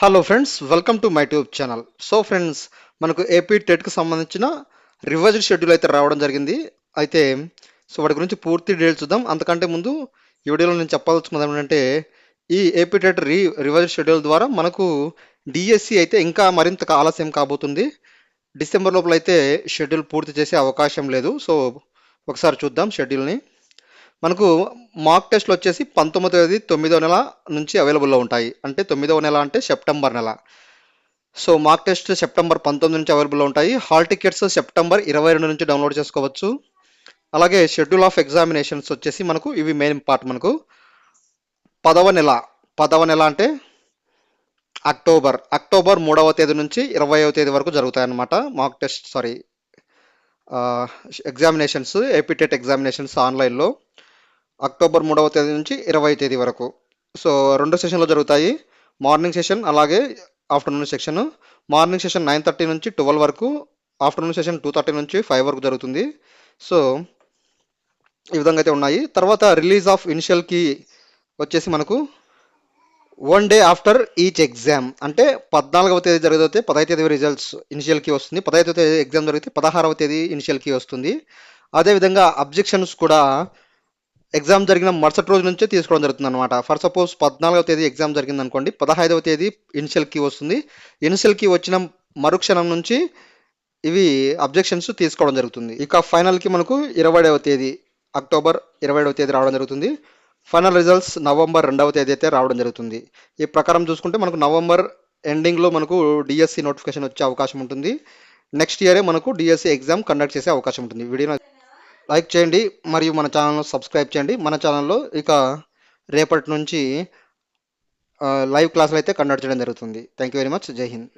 Hello friends welcome to my tube channel so friends మనకు AP టెట్కి సంబంధించిన revised schedule అయితే రావడం జరిగింది. అయితే సో వాటి గురించి పూర్తి డీటెయిల్స్ చూద్దాం. అంతకంటే ముందు ఈ వీడియోలో నేను చెప్పాల్సుకున్నది ఏంటంటే ఈ AP TET re revised schedule ద్వారా మనకు డిఎస్సి అయితే ఇంకా మరింత ఆలస్యం కాబోతుంది. డిసెంబర్ లోపల అయితే షెడ్యూల్ పూర్తి చేసే అవకాశం లేదు. సో ఒకసారి చూద్దాం షెడ్యూల్ని మనకు మాక్ టెస్ట్లు వచ్చేసి పంతొమ్మిదో తేదీ తొమ్మిదవ నెల నుంచి అవైలబుల్లో ఉంటాయి. అంటే తొమ్మిదవ నెల అంటే సెప్టెంబర్ నెల. సో మాక్ టెస్ట్ సెప్టెంబర్ పంతొమ్మిది నుంచి అవైలబుల్లో ఉంటాయి. హాల్ టికెట్స్ సెప్టెంబర్ ఇరవై రెండు నుంచి డౌన్లోడ్ చేసుకోవచ్చు. అలాగే షెడ్యూల్ ఆఫ్ ఎగ్జామినేషన్స్ వచ్చేసి మనకు ఇవి మెయిన్ పార్ట్ మనకు. పదవ నెల పదవ నెల అంటే అక్టోబర్. అక్టోబర్ మూడవ తేదీ నుంచి ఇరవైవ తేదీ వరకు జరుగుతాయి అన్నమాట mock test sorry examinations APTET examinations ఆన్లైన్లో అక్టోబర్ మూడవ తేదీ నుంచి ఇరవై తేదీ వరకు. సో రెండు సెషన్లు జరుగుతాయి. మార్నింగ్ సెషన్ అలాగే afternoon session morning session nine thirty నుంచి ట్వెల్వ్ వరకు ఆఫ్టర్నూన్ సెషన్ టూ థర్టీ నుంచి ఫైవ్ వరకు జరుగుతుంది. సో ఈ విధంగా అయితే ఉన్నాయి. తర్వాత రిలీజ్ ఆఫ్ ఇనిషియల్ కీ వచ్చేసి మనకు one day after each exam. అంటే పద్నాలుగవ తేదీ జరిగితే పదహైదు తేదీ రిజల్ట్స్ ఇనిషియల్ కీ వస్తుంది. పదహైదవ తేదీ ఎగ్జామ్ జరిగితే పదహారవ తేదీ ఇనిషియల్ కీ వస్తుంది. అదేవిధంగా అబ్జెక్షన్స్ కూడా ఎగ్జామ్ జరిగిన మరుసటి రోజు నుంచే తీసుకోవడం జరుగుతుంది అనమాట ఫర్ సపోజ్ పద్నాలుగవ తేదీ ఎగ్జామ్ జరిగింది అనుకోండి పదహైదవ తేదీ ఇనిషియల్ కీ వస్తుంది. ఇనిషియల్ కీ వచ్చిన మరుక్షణం నుంచి ఇవి అబ్జెక్షన్స్ తీసుకోవడం జరుగుతుంది. ఇక ఫైనల్కి మనకు ఇరవైవ తేదీ అక్టోబర్ ఇరవైడవ తేదీ రావడం జరుగుతుంది. ఫైనల్ రిజల్ట్స్ నవంబర్ రెండవ తేదీ అయితే రావడం జరుగుతుంది. ఈ ప్రకారం చూసుకుంటే మనకు నవంబర్ ఎండింగ్లో మనకు డిఎస్సి నోటిఫికేషన్ వచ్చే అవకాశం ఉంటుంది. నెక్స్ట్ ఇయరే మనకు డిఎస్సి ఎగ్జామ్ కండక్ట్ చేసే అవకాశం ఉంటుంది. వీడియో లైక్ చేయండి మరియు మన ఛానల్ను సబ్స్క్రైబ్ చేయండి. మన ఛానల్లో ఇక రేపటి నుంచి లైవ్ క్లాసులు అయితే కండక్ట్ చేయడం జరుగుతుంది. Thank you very much. జై హింద్.